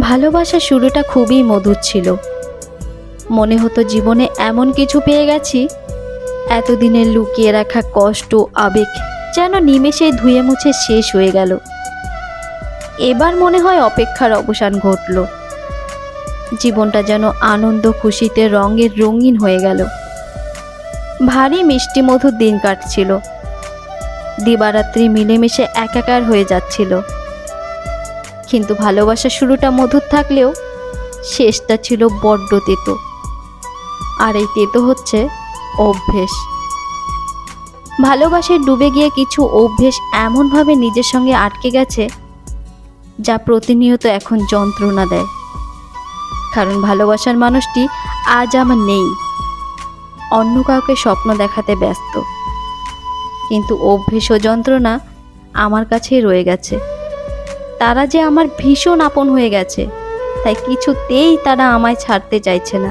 ভালোবাসার শুরুটা খুবই মধুর ছিল। মনে হতো জীবনে এমন কিছু পেয়ে গেছি। এতদিনের লুকিয়ে রাখা কষ্ট, আবেগ যেন নিমেষে ধুয়ে মুছে শেষ হয়ে গেল। এবার মনে হয় অপেক্ষার অবসান ঘটল। জীবনটা যেন আনন্দ, খুশিতে রঙের রঙিন হয়ে গেল। ভারী মিষ্টি মধুর দিন কাটছিল। দিবারাত্রি মিলেমিশে একাকার হয়ে যাচ্ছিল। কিন্তু ভালোবাসা শুরুটা মধুর থাকলেও শেষটা ছিল বড্ড তেতো। আর এই তেতো হচ্ছে অভ্যেস। ভালোবাসায় ডুবে গিয়ে কিছু অভ্যেস এমনভাবে নিজের সঙ্গে আটকে গেছে যা প্রতিনিয়ত এখন যন্ত্রণা দেয়। কারণ ভালোবাসার মানুষটি আজ আমার নেই। অন্য কাউকে স্বপ্ন দেখাতে ব্যস্ত। কিন্তু অভ্যেস ও যন্ত্রণা আমার কাছেই রয়ে গেছে। তারা যে আমার ভীষণ আপন হয়ে গেছে তাই কিছুতেই তারা আমায় ছাড়তে চাইছে না।